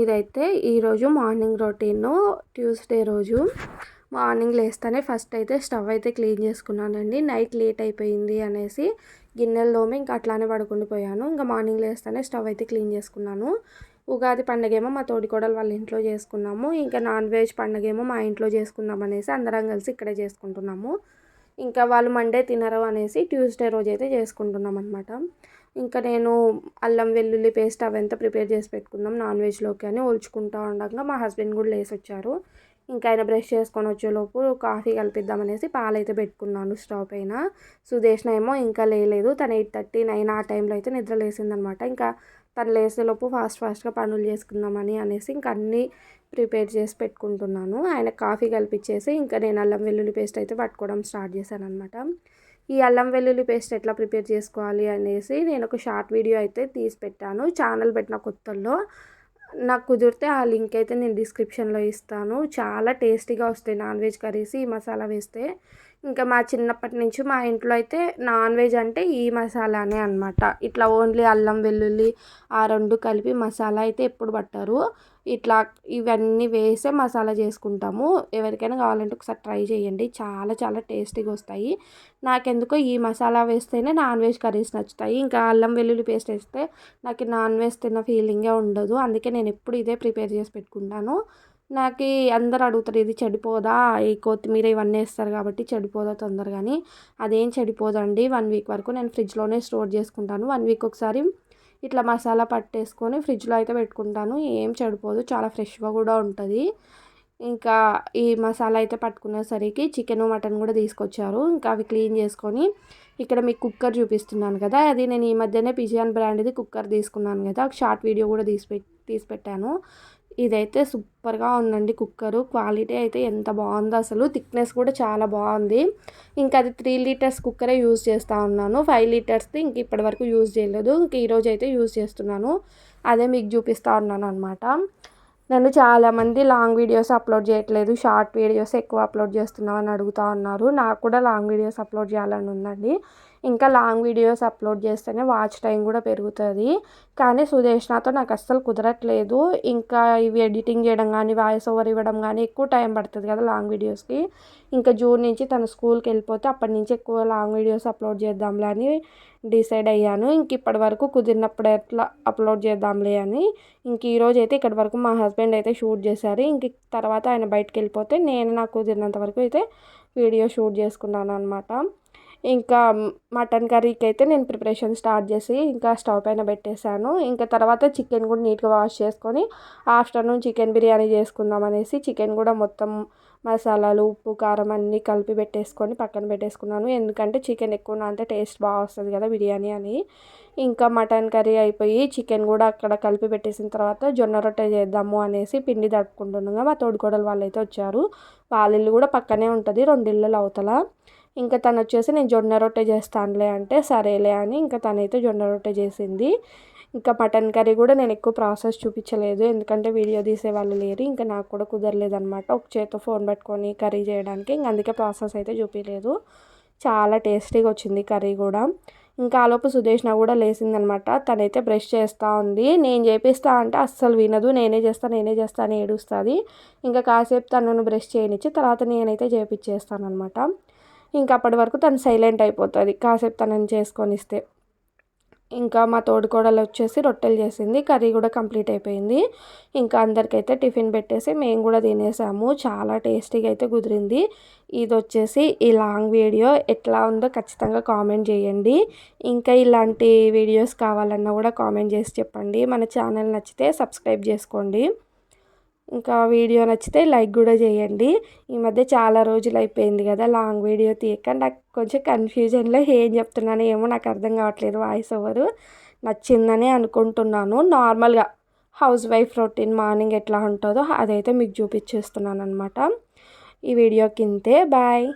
ఇదైతే ఈరోజు morning routine Tuesday రోజు మార్నింగ్ లేస్తేనే ఫస్ట్ అయితే స్టవ్ అయితే క్లీన్ చేసుకున్నానండి. నైట్ లేట్ అయిపోయింది అనేసి గిన్నెలు ఇంకా అట్లానే పడుకుండిపోయాను ఇంకా మార్నింగ్ లేస్తేనే స్టవ్ అయితే క్లీన్ చేసుకున్నాను. ఉగాది పండగ ఏమో మా తోడికోడలు వాళ్ళ ఇంట్లో చేసుకున్నాము. ఇంకా నాన్ వెజ్ పండుగ ఏమో మా ఇంట్లో చేసుకుందాం అనేసి అందరం కలిసి ఇక్కడే చేసుకుంటున్నాము. ఇంకా వాళ్ళు మండే తినరు అనేసి ట్యూస్డే రోజు అయితే చేసుకుంటున్నాం అనమాట ఇంకా నేను అల్లం వెల్లుల్లి పేస్ట్ అవంతా ప్రిపేర్ చేసి పెట్టుకుందాం నాన్ వెజ్లోకి అని ఒలుచుకుంటా ఉండగా మా హస్బెండ్ కూడా లేసి వచ్చారు ఇంకా ఆయన బ్రష్ చేసుకొని వచ్చేలోపు కాఫీ కలిపిద్దామనేసి పాలైతే పెట్టుకున్నాను స్టవ్ పైన. సుదేష్ణ ఏమో ఇంకా లేలేదు. తను ఎయిట్ థర్టీ నైన్ ఆ టైంలో అయితే నిద్ర లేసిందనమాట ఇంకా తను లేసేలోపు ఫాస్ట్ ఫాస్ట్గా పనులు చేసుకుందామని అనేసి ఇంకా అన్నీ ప్రిపేర్ చేసి పెట్టుకుంటున్నాను. ఆయన కాఫీ కలిపించేసి ఇంకా నేను అల్లం వెల్లుల్లి పేస్ట్ అయితే పట్టుకోవడం స్టార్ట్ చేశాను అనమాట ఈ అల్లం వెల్లుల్లి పేస్ట్ ఎట్లా ప్రిపేర్ చేసుకోవాలి అనేసి నేను ఒక షార్ట్ వీడియో అయితే తీసి పెట్టాను. ఛానల్ పెట్టిన కొత్తల్లో. నాకు కుదిరితే ఆ లింక్ అయితే నేను డిస్క్రిప్షన్లో ఇస్తాను. చాలా టేస్టీగా వస్తాయి నాన్ వెజ్ కర్రీస్. ఈ మసాలా వేస్తే ఇంకా మా చిన్నప్పటి నుంచి మా ఇంట్లో అయితే నాన్ వెజ్ అంటే ఈ మసాలానే అనమాట ఇట్లా ఓన్లీ అల్లం వెల్లుల్లి ఆ రెండు కలిపి మసాలా అయితే ఎప్పుడు పట్టారు. ఇట్లా ఇవన్నీ వేసే మసాలా చేసుకుంటాము. ఎవరికైనా కావాలంటే ఒకసారి ట్రై చేయండి. చాలా చాలా టేస్టీగా వస్తాయి. నాకెందుకో ఈ మసాలా వేస్తేనే నాన్ వెజ్ కర్రీస్ నచ్చుతాయి. ఇంకా అల్లం వెల్లుల్లి పేస్ట్ వేస్తే నాకు నాన్ వెజ్ తిన్న ఫీలింగే ఉండదు. అందుకే నేను ఎప్పుడు ఇదే ప్రిపేర్ చేసి పెట్టుకుంటాను. నాకు అందరు అడుగుతారు ఇది చెడిపోదా? ఈ కొత్తిమీర ఇవన్నీ వేస్తారు కాబట్టి చెడిపోదా తొందరగాని? అదేం చెడిపోదండి. వన్ వీక్ వరకు నేను ఫ్రిడ్జ్లోనే స్టోర్ చేసుకుంటాను. వన్ వీక్ ఒకసారి ఇట్లా మసాలా పట్టేసుకొని ఫ్రిడ్జ్లో అయితే పెట్టుకుంటాను. ఏం చెడిపోదు. చాలా ఫ్రెష్గా కూడా ఉంటుంది. ఇంకా ఈ మసాలా అయితే పట్టుకునేసరికి చికెన్ మటన్ కూడా తీసుకొచ్చారు. ఇంకా అవి క్లీన్ చేసుకొని ఇక్కడ మీకు కుక్కర్ చూపిస్తున్నాను కదా. అది నేను ఈ మధ్యనే పిజియన్ బ్రాండ్ది కుక్కర్ తీసుకున్నాను కదా. షార్ట్ వీడియో కూడా తీసి తీసి పెట్టాను ఇదైతే సూపర్గా ఉందండి కుక్కరు. క్వాలిటీ అయితే ఎంత బాగుందో అసలు. థిక్నెస్ కూడా చాలా బాగుంది. ఇంకా అది త్రీ లీటర్స్ కుక్కరే యూజ్ చేస్తూ ఉన్నాను. ఫైవ్ లీటర్స్ది ఇంక ఇప్పటివరకు యూజ్ చేయలేదు. ఇంక ఈరోజు అయితే యూజ్ చేస్తున్నాను. అదే మీకు చూపిస్తూ ఉన్నాను అనమాట నన్ను చాలామంది లాంగ్ వీడియోస్ అప్లోడ్ చేయట్లేదు. షార్ట్ వీడియోస్ ఎక్కువ అప్లోడ్ చేస్తున్నామని అడుగుతూ ఉన్నారు. నాకు కూడా లాంగ్ వీడియోస్ అప్లోడ్ చేయాలని ఉందండి. ఇంకా లాంగ్ వీడియోస్ అప్లోడ్ చేస్తేనే వాచ్ టైం కూడా పెరుగుతుంది. కానీ సుదేష్ణతో నాకు అస్సలు కుదరట్లేదు. ఇంకా ఇవి ఎడిటింగ్ చేయడం కానీ వాయిస్ ఓవర్ ఇవ్వడం కానీ ఎక్కువ టైం పడుతుంది కదా లాంగ్ వీడియోస్కి. ఇంకా జూన్ నుంచి తను స్కూల్కి వెళ్ళిపోతే అప్పటి నుంచి ఎక్కువ లాంగ్ వీడియోస్ అప్లోడ్ చేద్దాంలే అని డిసైడ్ అయ్యాను. ఇంక ఇప్పటి వరకు కుదిరినప్పుడు ఎట్లా అప్లోడ్ చేద్దాంలే అని. ఇంక ఈరోజు అయితే ఇక్కడి వరకు మా హస్బెండ్ అయితే షూట్ చేశారు. ఇంక తర్వాత ఆయన బయటకు వెళ్ళిపోతే నేను నాకు కుదిరినంత వరకు అయితే వీడియో షూట్ చేసుకున్నాను అనమాట ఇంకా మటన్ కర్రీకి అయితే నేను ప్రిపరేషన్ స్టార్ట్ చేసి ఇంకా స్టవ్ పైన పెట్టేశాను. ఇంకా తర్వాత చికెన్ కూడా నీట్గా వాష్ చేసుకొని ఆఫ్టర్నూన్ చికెన్ బిర్యానీ చేసుకుందాం అనేసి చికెన్ కూడా మొత్తం మసాలాలు ఉప్పు కారం అన్నీ కలిపి పెట్టేసుకొని పక్కన పెట్టేసుకున్నాను. ఎందుకంటే చికెన్ ఎక్కువ అంటే టేస్ట్ బాగా వస్తుంది కదా బిర్యానీ అని. ఇంకా మటన్ కర్రీ అయిపోయి చికెన్ కూడా అక్కడ కలిపి పెట్టేసిన తర్వాత జొన్న రొట్టె చేద్దాము అనేసి పిండి తడుపుకుంటుండగా మా తోడుకోడలు వాళ్ళు అయితే వచ్చారు. వాళ్ళ ఇల్లు కూడా పక్కనే ఉంటుంది రెండు ఇళ్ళలు అవతల ఇంకా తను వచ్చేసి నేను జొన్న రొట్టె చేస్తానులే అంటే సరేలే అని ఇంకా తనైతే జొన్న రొట్టె చేసింది. ఇంకా మటన్ కర్రీ కూడా నేను ఎక్కువ ప్రాసెస్ చూపించలేదు. ఎందుకంటే వీడియో తీసే వాళ్ళు లేరు. ఇంకా నాకు కూడా కుదరలేదు అనమాట ఒక చేతితో ఫోన్ పెట్టుకొని కర్రీ చేయడానికి. ఇంక అందుకే ప్రాసెస్ అయితే చూపించలేదు. చాలా టేస్టీగా వచ్చింది కర్రీ కూడా. ఇంకా ఆలోపు సుదేష్ణ కూడా లేచిందనమాట తనైతే బ్రష్ చేస్తూ ఉంది. నేను చేపిస్తా అంటే అస్సలు వినదు. నేనే చేస్తా నేనే చేస్తా అని ఏడుస్తుంది. ఇంకా కాసేపు తనను బ్రష్ చేయనిచ్చి తర్వాత నేనైతే చేపించేస్తాను అనమాట ఇంకా అప్పటి వరకు తను సైలెంట్ అయిపోతుంది. కాసేపు తనని చేసుకొని ఇస్తే ఇంకా మా తోడుకోడలు వచ్చేసి రొట్టెలు చేసింది. కర్రీ కూడా కంప్లీట్ అయిపోయింది. ఇంకా అందరికైతే టిఫిన్ పెట్టేసి మేము కూడా తినేసాము. చాలా టేస్టీగా అయితే కుదిరింది. ఇది వచ్చేసి ఈ లాంగ్ వీడియో. ఎట్లా ఉందో ఖచ్చితంగా కామెంట్ చేయండి. ఇంకా ఇలాంటి వీడియోస్ కావాలన్నా కూడా కామెంట్ చేసి చెప్పండి. మన ఛానల్ నచ్చితే సబ్స్క్రైబ్ చేసుకోండి. ఇంకా వీడియో నచ్చితే లైక్ కూడా చేయండి. ఈ మధ్య చాలా రోజులు అయిపోయింది కదా లాంగ్ వీడియో తీయక నాకు కొంచెం కన్ఫ్యూజన్లో ఏం చెప్తున్నాను ఏమో నాకు అర్థం కావట్లేదు వాయిస్ ఓవరు. నచ్చిందని అనుకుంటున్నాను. నార్మల్గా హౌస్ వైఫ్ రొటీన్ మార్నింగ్ ఎట్లా ఉంటుందో అదైతే మీకు చూపించేస్తున్నాను అనమాట ఈ వీడియో ఇంతే బాయ్.